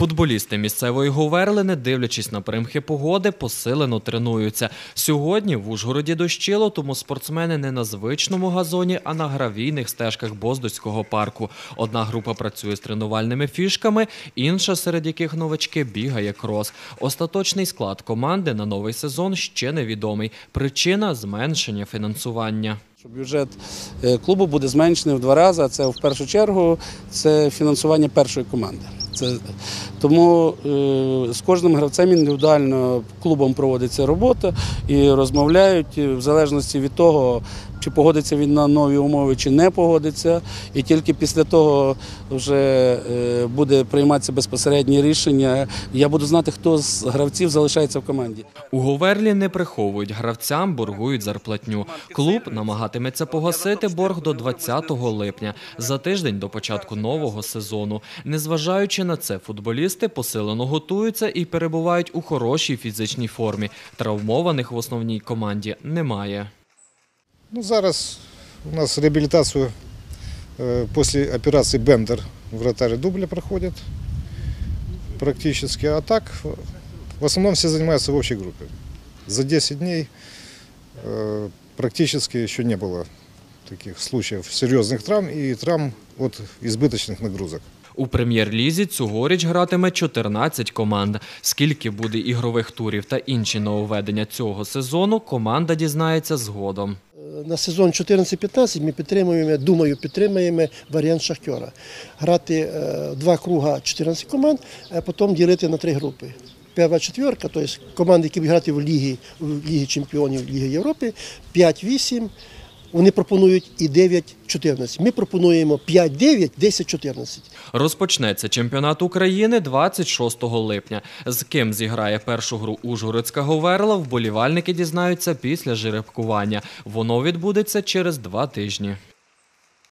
Футболісти місцевої Говерлини, дивлячись на примхи погоди, посилено тренуються. Сьогодні в Ужгороді дощило, тому спортсмени не на звичному газоні, а на гравійних стежках Боздоцького парку. Одна група працює з тренувальними фішками, інша, серед яких новачки, бігає крос. Остаточний склад команди на новий сезон ще невідомий. Причина зменшення фінансування. Бюджет е, клубу буде зменшений в два рази. Це в першу чергу це фінансування першої команди. Це тому е, з кожним гравцем індивідуально клубом проводиться робота і розмовляють в залежності від того, чи погодиться він на нові умови, чи не погодиться. І тільки після того вже е, буде прийматися безпосереднє рішення. Я буду знати, хто з гравців залишається в команді. У Говерлі не приховують гравцям, боргують зарплатню. Клуб намагатиметься погасити борг до 20 липня, за тиждень до початку нового сезону. Незважаючи на це, футболісти посилено готуються і перебувають у хорошій фізичній формі. Травмованих в основній команді немає. Ну, зараз у нас реабілітацію е, після операції Бендер вратарі дубля проходять практически. А так, в основном все занимаются в общей группе. За 10 дней э, практически еще не было таких случаев серьезных травм и травм от избыточных нагрузок. У прем'єр-лізі цьогоріч гратиме 14 команд. Скільки буде ігрових турів та інші нововведення цього сезону, команда дізнається згодом. На сезон 14-15 ми підтримуємо, думаю, підтримуємо варіант Шахтера. Грати е, два круга 14 команд, а потім ділити на три групи. Перша четверка, тобто команди, які будуть грати в Лігі, в Лігі Чемпіонів Ліги Європи, 5-8. Вони пропонують і 9-14. Ми пропонуємо 5-9, 10-14. Розпочнеться чемпіонат України 26 липня. З ким зіграє першу гру Ужгородська Говерла, вболівальники дізнаються після жеребкування. Воно відбудеться через два тижні.